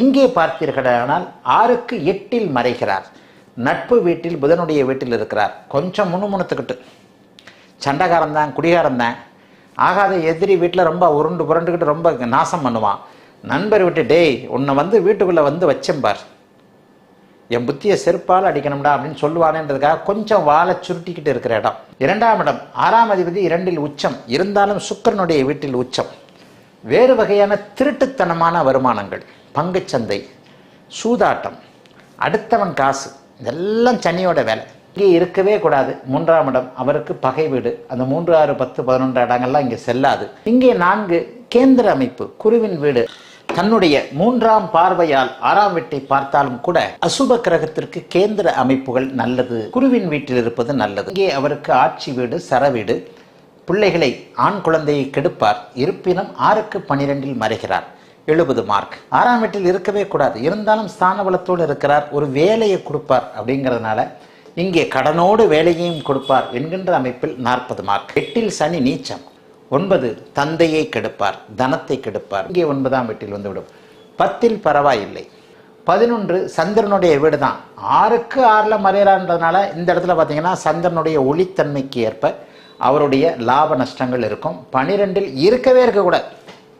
இங்கே பார்த்தீர்களானால் ஆறுக்கு எட்டில் மறைகிறார். நட்பு வீட்டில் புதனுடைய வீட்டில் இருக்கிறார். கொஞ்சம் முணுமுணுத்துக்கிட்டு. சண்டைக்காரன் தான் குடிகாரன் தான் ஆகாத எதிரி வீட்டில் ரொம்ப உருண்டு புரண்டுக்கிட்டு ரொம்ப நாசம் பண்ணுவான். நண்பர் விட்டு டேய் உன்னை வந்து வீட்டுக்குள்ளே வந்து வச்சேன் பார். என் புத்தியை செருப்பால் அடிக்கணும்டா அப்படின்னு சொல்லுவானேன்றதுக்காக கொஞ்சம் வாழை சுருட்டிக்கிட்டு இருக்கிற இடம். இரண்டாம் இடம் ஆறாம் அதிபதி இரண்டில் உச்சம். இருந்தாலும் சுக்கிரனுடைய வீட்டில் உச்சம். வேறு வகையான திருட்டுத்தனமான வருமானங்கள். பங்குச்சந்தை சூதாட்டம் அடுத்தவன் காசு இதெல்லாம் சனியோட வேலை. இங்கே இருக்கவே கூடாது. மூன்றாம் இடம் அவருக்கு பகை வீடு. அந்த மூன்று ஆறு பத்து பதினொன்று இடங்கள்லாம் இங்கே செல்லாது. இங்கே நான்கு கேந்திர அமைப்பு குருவின் வீடு. தன்னுடைய மூன்றாம் பார்வையால் ஆறாம் வீட்டை பார்த்தாலும் கூட அசுப கிரகத்திற்கு கேந்திர அமைப்புகள் நல்லது. குருவின் வீட்டில் இருப்பது நல்லது. இங்கே அவருக்கு ஆட்சி வீடு சர வீடு. பிள்ளைகளை ஆண் குழந்தையை கெடுப்பார். இருப்பினும் ஆறுக்கு பனிரெண்டில் மறைகிறார். எழுபது மார்க். ஆறாம் வீட்டில் இருக்கவே கூடாது. இருந்தாலும் ஸ்தான பலத்தோடு இருக்கிறார். ஒரு வேலையை கொடுப்பார் அப்படிங்கிறதுனால இங்கே கடனோடு வேலையையும் கொடுப்பார் என்கின்ற அமைப்பில் நாற்பது மார்க். எட்டில் சனி நீச்சம். ஒன்பது தந்தையை கெடுப்பார். தனத்தை கெடுப்பார். இங்கே ஒன்பதாம் வீட்டில் வந்துவிடும். பத்தில் பரவாயில்லை. பதினொன்று சந்திரனுடைய வீடு தான் ஆறுக்கு ஆறில் மறைகிறான்றதுனால இந்த இடத்துல பார்த்தீங்கன்னா சந்திரனுடைய ஒளித்தன்மைக்கு ஏற்ப அவருடைய லாப நஷ்டங்கள் இருக்கும். பனிரெண்டில் இருக்கவே இருக்கக்கூடாது.